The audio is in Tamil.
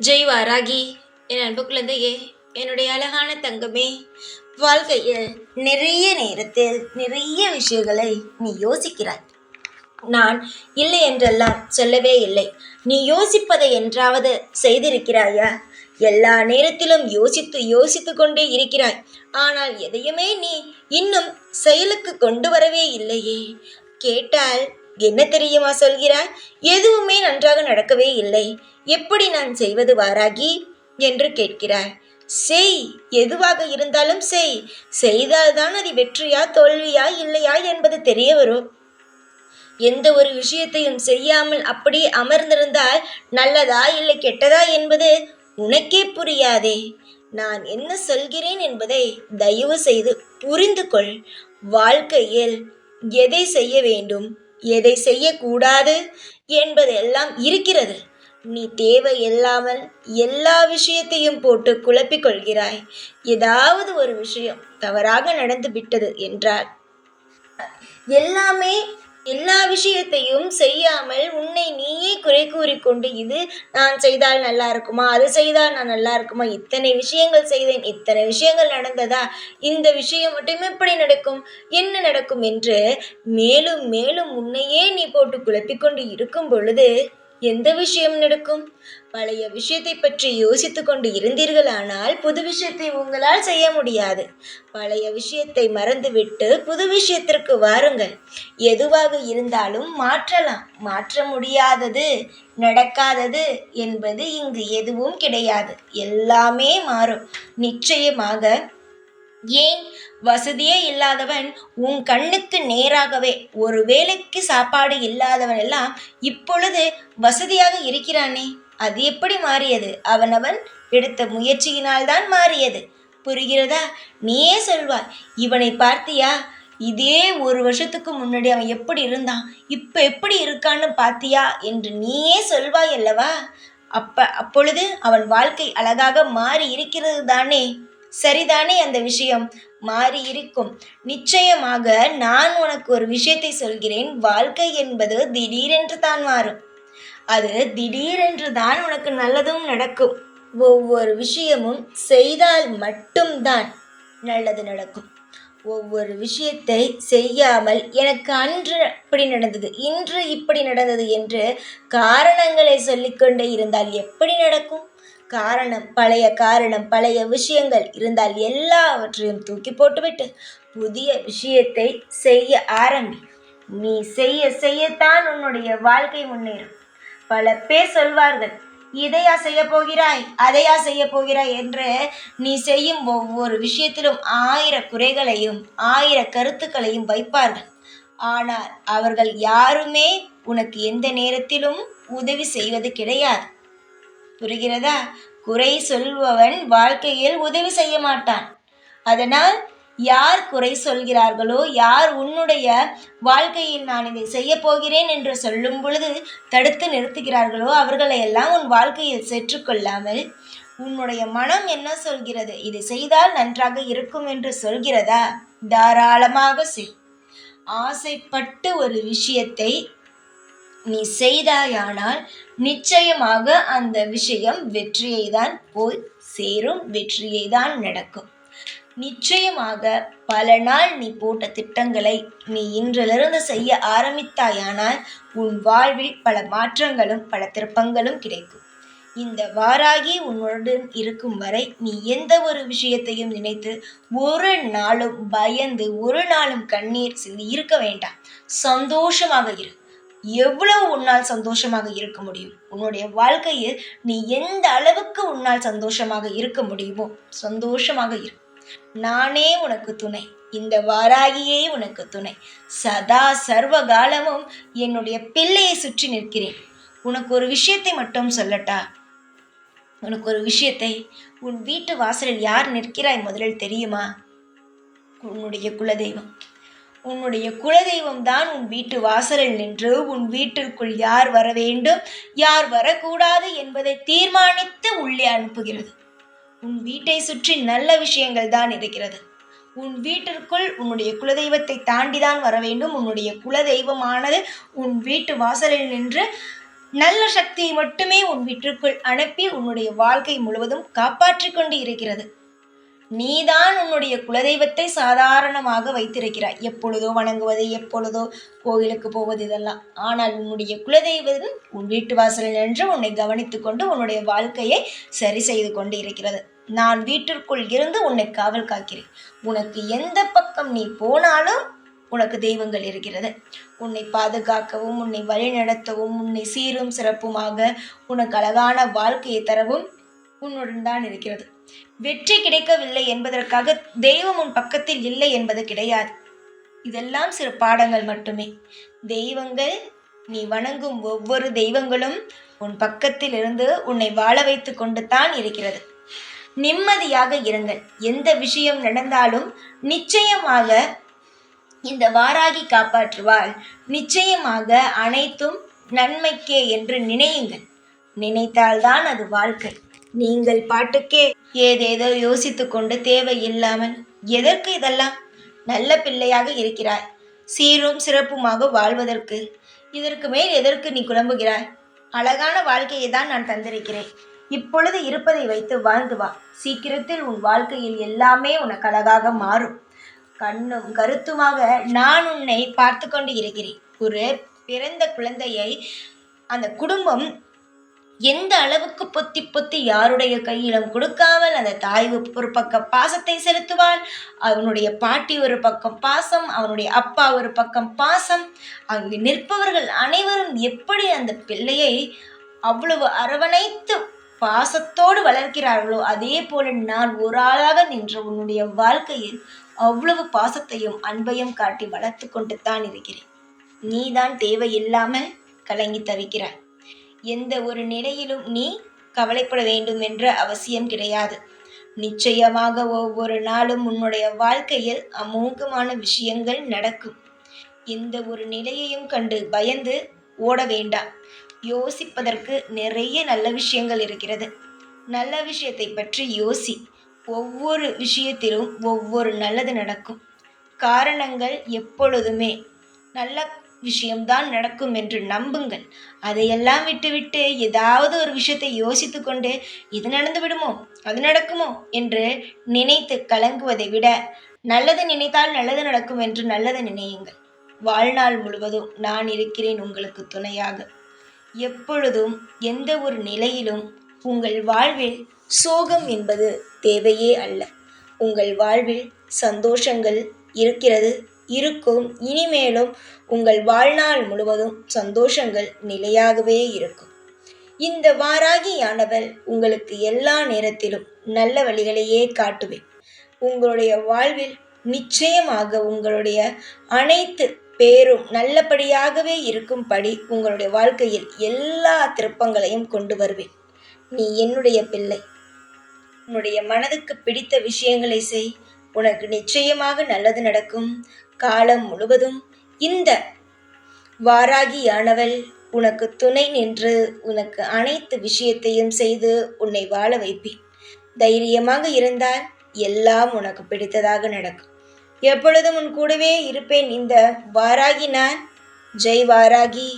ஜெய் வாராகி என் அன்பு குழந்தையே என்னுடைய அழகான தங்கமே வாழ்க்கையில் நிறைய நேரத்தில் நிறைய விஷயங்களை நீ யோசிக்கிறாய். நான் இல்லை என்றெல்லாம் சொல்லவே இல்லை. நீ யோசிப்பதை என்றாவது செய்திருக்கிறாயா? எல்லா நேரத்திலும் யோசித்து யோசித்து கொண்டே இருக்கிறாய். ஆனால் எதையுமே நீ இன்னும் செயலுக்கு கொண்டு வரவே இல்லையே. கேட்டால் என்ன தெரியுமா சொல்கிறாய்? எதுவுமே நன்றாக நடக்கவே இல்லை. எப்படி நான் செய்வது வாராகி? என்று கேட்கிறாய். செய் எதுவாக இருந்தாலும் செய். செய்தால்தான் அது வெற்றியா தோல்வியா இல்லையா என்பது தெரிய வரும். எந்த ஒரு விஷயத்தையும் செய்யாமல் அப்படியே அமர்ந்திருந்தால் நல்லதா இல்லை கெட்டதா என்பது உனக்கே புரியாதே. நான் என்ன சொல்கிறேன் என்பதை தயவு செய்து புரிந்து கொள் வாழ்க்கையில் எதை செய்ய வேண்டும்? எதை செய்யக்கூடாது என்பதெல்லாம் இருக்கிறது. நீ தேவை இல்லாமல் எல்லா விஷயத்தையும் போட்டு குழப்பிக் கொள்கிறாய். ஏதாவது ஒரு விஷயம் தவறாக நடந்து விட்டது என்றால் எல்லாமே எல்லா விஷயத்தையும் செய்யாமல் உன்னை நீயே குறை கூறிக்கொண்டு இது நான் செய்தால் நல்லா இருக்குமா அது செய்தால் நான் நல்லா இருக்குமா இத்தனை விஷயங்கள் செய்தேன் இத்தனை விஷயங்கள் நடந்ததா இந்த விஷயம் மட்டும் எப்படி நடக்கும் என்ன நடக்கும் என்று மேலும் மேலும் உன்னையே நீ போட்டு குழப்பிக்கொண்டு இருக்கும் பொழுது எந்த விஷயம் நடக்கும்? பழைய விஷயத்தை பற்றி யோசித்து கொண்டு இருந்தீர்களானால் புது விஷயத்தை உங்களால் செய்ய முடியாது. பழைய விஷயத்தை மறந்துவிட்டு புது விஷயத்திற்கு வாருங்கள். எதுவாக இருந்தாலும் மாற்றலாம். மாற்ற முடியாதது நடக்காதது என்பது இங்கு எதுவும் கிடையாது. எல்லாமே மாறும். நிச்சயமாக ஏன் வசதியே இல்லாதவன் உன் கண்ணுக்கு நேராகவே ஒரு வேளைக்கு சாப்பாடு இல்லாதவன் எல்லாம் இப்பொழுது வசதியாக இருக்கிறானே. அது எப்படி மாறியது? அவனவன் எடுத்த முயற்சியினால்தான் மாறியது. புரிகிறதா? நீயே சொல்வாய். இவனை பார்த்தியா? இதே ஒரு வருஷத்துக்கு முன்னாடி அவன் எப்படி இருந்தான்? இப்போ எப்படி இருக்கான்னு பார்த்தியா? என்று நீயே சொல்வாய் அல்லவா? அப்ப அப்பொழுது அவன் வாழ்க்கை அழகாக மாறி இருக்கிறது தானே சரிதானே அந்த விஷயம்? மாறி இருக்கும். நிச்சயமாக நான் உனக்கு ஒரு விஷயத்தை சொல்கிறேன். வாழ்க்கை என்பது திடீரென்று தான் மாறும். அது திடீரென்று தான் உனக்கு நல்லதும் நடக்கும். ஒவ்வொரு விஷயமும் செய்தால் மட்டும்தான் நல்லது நடக்கும். ஒவ்வொரு விஷயத்தை செய்யாமல் எனக்கு அன்று இப்படி நடந்தது இன்று இப்படி நடந்தது என்று காரணங்களை சொல்லிக்கொண்டே இருந்தால் எப்படி நடக்கும்? காரணம் பழைய காரணம் பழைய விஷயங்கள் இருந்தால் எல்லாவற்றையும் தூக்கி போட்டுவிட்டு புதிய விஷயத்தை செய்ய ஆரம்பி. நீ செய்ய செய்யத்தான் உன்னுடைய வாழ்க்கை முன்னேறும். பல பேர் சொல்வார்கள் இதையா செய்ய போகிறாய் அதையா செய்ய போகிறாய் என்று நீ செய்யும் ஒவ்வொரு விஷயத்திலும் ஆயிர குறைகளையும் ஆயிர கருத்துக்களையும் வைப்பார்கள். ஆனால் அவர்கள் யாருமே உனக்கு எந்த நேரத்திலும் உதவி செய்வது கிடையாது. புரிகிறதா? குறை சொல்பவன் வாழ்க்கையில் உதவி செய்ய மாட்டான். அதனால் யார் குறை சொல்கிறார்களோ யார் உன்னுடைய வாழ்க்கையில் நான் இதை செய்ய போகிறேன் என்று சொல்லும் பொழுது தடுத்து நிறுத்துகிறார்களோ அவர்களை எல்லாம் உன் வாழ்க்கையில் செற்றுக்கொள்ளாமல் உன்னுடைய மனம் என்ன சொல்கிறது? இதை செய்தால் நன்றாக இருக்கும் என்று சொல்கிறதா? தாராளமாக செய். ஆசைப்பட்டு ஒரு விஷயத்தை நீ செய்தாயானால் நிச்சயமாக அந்த விஷயம் வெற்றியை தான் போய் சேரும் வெற்றியை தான் நடக்கும். நிச்சயமாக பல நாள் நீ போட்ட திட்டங்களை நீ இன்றிலிருந்து செய்ய ஆரம்பித்தாயானால் உன் வாழ்வில் பல மாற்றங்களும் பல திருப்பங்களும் கிடைக்கும். இந்த வாராகி உன்னுடன் இருக்கும் வரை நீ எந்த ஒரு விஷயத்தையும் நினைத்து ஒரு நாளும் பயந்து ஒரு நாளும் கண்ணீர் சிந்தி இருக்க வேண்டாம். சந்தோஷமாக இரு. எவ்வளவு உன்னால் சந்தோஷமாக இருக்க முடியும்? உன்னுடைய வாழ்க்கையில் நீ எந்த அளவுக்கு உன்னால் சந்தோஷமாக இருக்க முடியுமோ சந்தோஷமாக இரு. நானே உனக்கு துணை இந்த வாராகியே உனக்கு துணை. சதா சர்வ காலமும் என்னுடைய பிள்ளையை சுற்றி நிற்கிறேன். உனக்கு ஒரு விஷயத்தை மட்டும் சொல்லட்டா? உனக்கு ஒரு விஷயத்தை உன் வீட்டு வாசலில் யார் நிற்கிறாய் முதலில் தெரியுமா? உன்னுடைய குலதெய்வம். உன்னுடைய குலதெய்வம் தான் உன் வீட்டு வாசலில் நின்று உன் வீட்டிற்குள் யார் வர வேண்டும் யார் வரக்கூடாது என்பதை தீர்மானித்து உள்ளே அனுப்புகிறது. உன் வீட்டை சுற்றி நல்ல விஷயங்கள் தான் இருக்கிறது. உன் வீட்டிற்குள் உன்னுடைய குலதெய்வத்தை தாண்டிதான் வர வேண்டும். உன்னுடைய குலதெய்வமானது உன் வீட்டு வாசலில் நின்று நல்ல சக்தியை மட்டுமே உன் வீட்டிற்குள் அனுப்பி உன்னுடைய வாழ்க்கை முழுவதும் காப்பாற்றிக் கொண்டு இருக்கிறது. நீதான் உன்னுடைய குலதெய்வத்தை சாதாரணமாக வைத்திருக்கிறாய். எப்பொழுதோ வணங்குவது எப்பொழுதோ கோயிலுக்கு போவது இதெல்லாம். ஆனால் உன்னுடைய குலதெய்வம் உன் வீட்டு வாசலில் நின்று உன்னை கவனித்து கொண்டு உன்னுடைய வாழ்க்கையை சரி செய்து கொண்டு இருக்கிறது நான் வீட்டிற்குள் இருந்து உன்னை காவல் காக்கிறேன். உனக்கு எந்த பக்கம் நீ போனாலும் உனக்கு தெய்வங்கள் இருக்கிறது. உன்னை பாதுகாக்கவும் உன்னை வழிநடத்தவும் உன்னை சீரும் சிறப்புமாக உனக்கு அழகான வாழ்க்கையை தரவும் உன்னுடன் தான் இருக்கிறது. வெற்றி கிடைக்கவில்லை என்பதற்காக தெய்வம் உன் பக்கத்தில் இல்லை என்பது கிடையாது. இதெல்லாம் சிறு பாடங்கள் மட்டுமே. தெய்வங்கள் நீ வணங்கும் ஒவ்வொரு தெய்வங்களும் உன் பக்கத்தில் இருந்து உன்னை வாழ வைத்து கொண்டு தான் இருக்கிறது. நிம்மதியாக இருங்கள். எந்த விஷயம் நடந்தாலும் நிச்சயமாக இந்த வாராகி காப்பாற்றுவாள். நிச்சயமாக அனைத்தும் நன்மைக்கே என்று நினையுங்கள். நினைத்தால்தான் அது வாழ்க்கை. நீங்கள் பாட்டுக்கே ஏதேதோ யோசித்து கொண்டு தேவையில்லாமல் எதற்கு இதெல்லாம் நல்ல பிள்ளையாக இருக்கிறாய்? சீரும் சிறப்புமாக வாழ்வதற்கு இதற்கு மேல் எதற்கு நீ குழம்புகிறாய்? அழகான வாழ்க்கையை தான் நான் தந்திருக்கிறேன். இப்பொழுது இருப்பதை வைத்து வாழ்ந்து வா. சீக்கிரத்தில் உன் வாழ்க்கையில் எல்லாமே உனக்கு அழகாக மாறும். கண்ணும் கருத்துமாக நான் உன்னை பார்த்து கொண்டு இருக்கிறேன். ஒரு பிறந்த குழந்தையை அந்த குடும்பம் எந்த அளவுக்கு பொத்தி பொத்தி யாருடைய கையிலும் கொடுக்காமல் அந்த தாய் ஒரு பக்கம் பாசத்தை செலுத்துவாள் அவனுடைய பாட்டி ஒரு பக்கம் பாசம் அவனுடைய அப்பா ஒரு பக்கம் பாசம். அங்கு நிற்பவர்கள் அனைவரும் எப்படி அந்த பிள்ளையை அவ்வளவு அரவணைத்து பாசத்தோடு வளர்க்கிறார்களோ அதே போல நான் ஒரு ஆளாக நின்ற உன்னுடைய வாழ்க்கையில் அவ்வளவு பாசத்தையும் அன்பையும் காட்டி வளர்த்து கொண்டு தான் இருக்கிறேன். நீதான் தேவையில்லாமல் கலங்கி தவிக்கிறாய். எந்த ஒரு நிலையிலும் நீ கவலைப்பட வேண்டும் என்ற அவசியம் கிடையாது. நிச்சயமாக ஒவ்வொரு நாளும் உன்னுடைய வாழ்க்கையில் அமோகமான விஷயங்கள் நடக்கும். எந்த ஒரு நிலையையும் கண்டு பயந்து ஓட வேண்டாம். யோசிப்பதற்கு நிறைய நல்ல விஷயங்கள் இருக்கிறது. நல்ல விஷயத்தை பற்றி யோசி. ஒவ்வொரு விஷயத்திலும் ஒவ்வொரு நல்லது நடக்கும். காரணங்கள் எப்பொழுதுமே நல்ல விஷயம்தான் நடக்கும் என்று நம்புங்கள். அதையெல்லாம் விட்டுவிட்டு ஏதாவது ஒரு விஷயத்தை யோசித்து கொண்டு இது நடந்து விடுமோ அது நடக்குமோ என்று நினைத்து கலங்குவதை விட நல்லது நினைத்தால் நல்லது நடக்கும் என்று நல்லது நினையுங்கள். வாழ்நாள் முழுவதும் நான் இருக்கிறேன் உங்களுக்கு துணையாக. எப்பொழுதும் எந்த ஒரு நிலையிலும் உங்கள் வாழ்வில் சோகம் என்பது தேவையே அல்ல. உங்கள் வாழ்வில் சந்தோஷங்கள் இருக்கிறது இருக்கும். இனிமேலும் உங்கள் வாழ்நாள் முழுவதும் சந்தோஷங்கள் நிலையாகவே இருக்கும். இந்த வாராகியானவள் உங்களுக்கு எல்லா நேரத்திலும் நல்ல வழிகளையே காட்டுவேன். உங்களுடைய வாழ்வில் நிச்சயமாக உங்களுடைய அனைத்து பேரும் நல்லபடியாகவே இருக்கும்படி உங்களுடைய வாழ்க்கையில் எல்லா திருப்பங்களையும் கொண்டு வருவேன். நீ என்னுடைய பிள்ளை. உன்னுடைய மனதுக்கு பிடித்த விஷயங்களை செய். உனக்கு நிச்சயமாக நல்லது நடக்கும். காலம் முழுவதும் இந்த வாராகியானவள் உனக்கு துணை நின்று உனக்கு அனைத்து விஷயத்தையும் செய்து உன்னை வாழ வைப்பேன். தைரியமாக இருந்தால் எல்லாம் உனக்கு பிடித்ததாக நடக்கும். எப்பொழுதும் உன் கூடவே இருப்பேன் இந்த வாராகி நான். ஜெய் வாராகி.